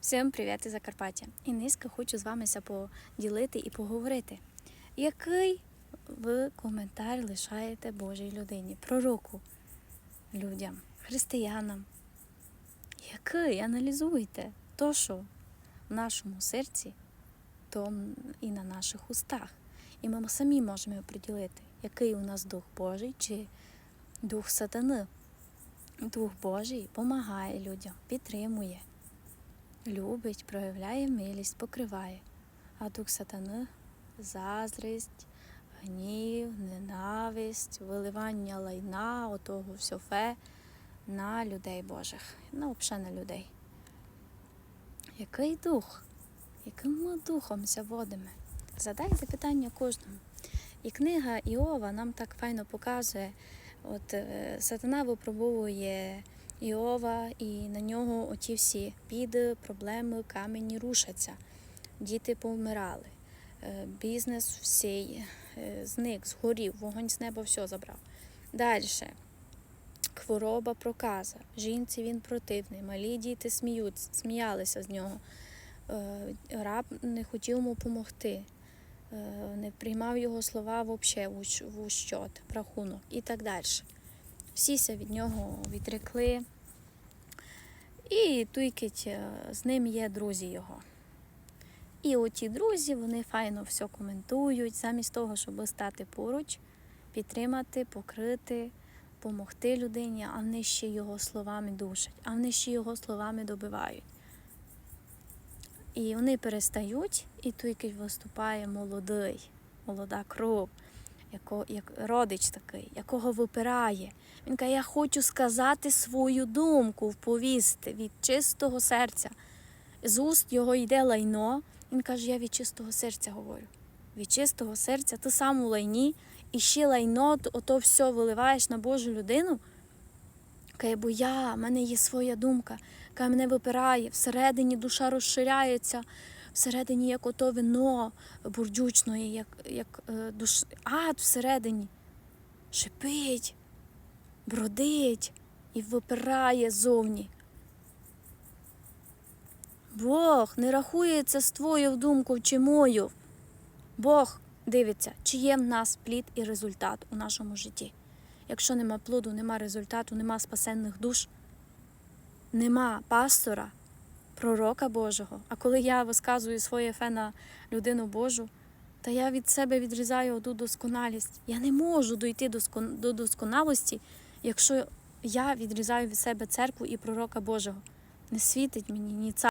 Всім привіт із Закарпаття! І низько хочу з вами поділити і поговорити. Який ви коментар лишаєте Божій людині, пророку, людям, християнам? Який аналізуйте то, що в нашому серці, то і на наших устах. І ми самі можемо приділити, який у нас дух Божий чи дух сатани. Дух Божий допомагає людям, підтримує любить, проявляє милість, покриває. А дух сатани заздрість, гнів, ненависть, виливання лайна, отого всьофе на людей Божих, ну, взагалі на людей. Який дух? Яким ми духом ся водимо? Задайте питання кожному. І книга Іова нам так файно показує, от е, сатана випробовує Іова, і на нього оті всі біди, проблеми, камені рушаться. Діти повмирали, е, бізнес всій е, зник, згорів, вогонь з неба все забрав. Далі. Хвороба проказа, жінці він противний, малі діти сміють, сміялися з нього. Е, Раб не хотів йому допомогти, не приймав його слова взагалі в ущот, рахунок і так далі. Всіся від нього відрекли. І туйкить з ним є друзі його. І оті друзі, вони файно все коментують, замість того, щоб стати поруч, підтримати, покрити, допомогти людині, а вони ще його словами душать, а вони ще його словами добивають. І вони перестають, і туйкить виступає молодий, молода кров яко, як родич такий, якого випирає. Він каже, я хочу сказати свою думку, вповісти від чистого серця. З уст його йде лайно. Він каже, я від чистого серця говорю. Від чистого серця ти сам у лайні і ще лайно, ото все виливаєш на Божу людину. Каже, бо я, в мене є своя думка, каже, мене випирає, всередині душа розширяється всередині як ото вино бурдючної, як як е, душ... ад всередині шипить, бродить і випирає зовні. Бог не рахується з твоєю думкою чи мою. Бог дивиться, чи є в нас плід і результат у нашому житті. Якщо нема плоду, нема результату, нема спасенних душ, нема пастора пророка Божого. А коли я висказую своє фе на людину Божу, та я від себе відрізаю одну досконалість. Я не можу дойти до досконалості, якщо я відрізаю від себе церкву і пророка Божого. Не світить мені ні цар.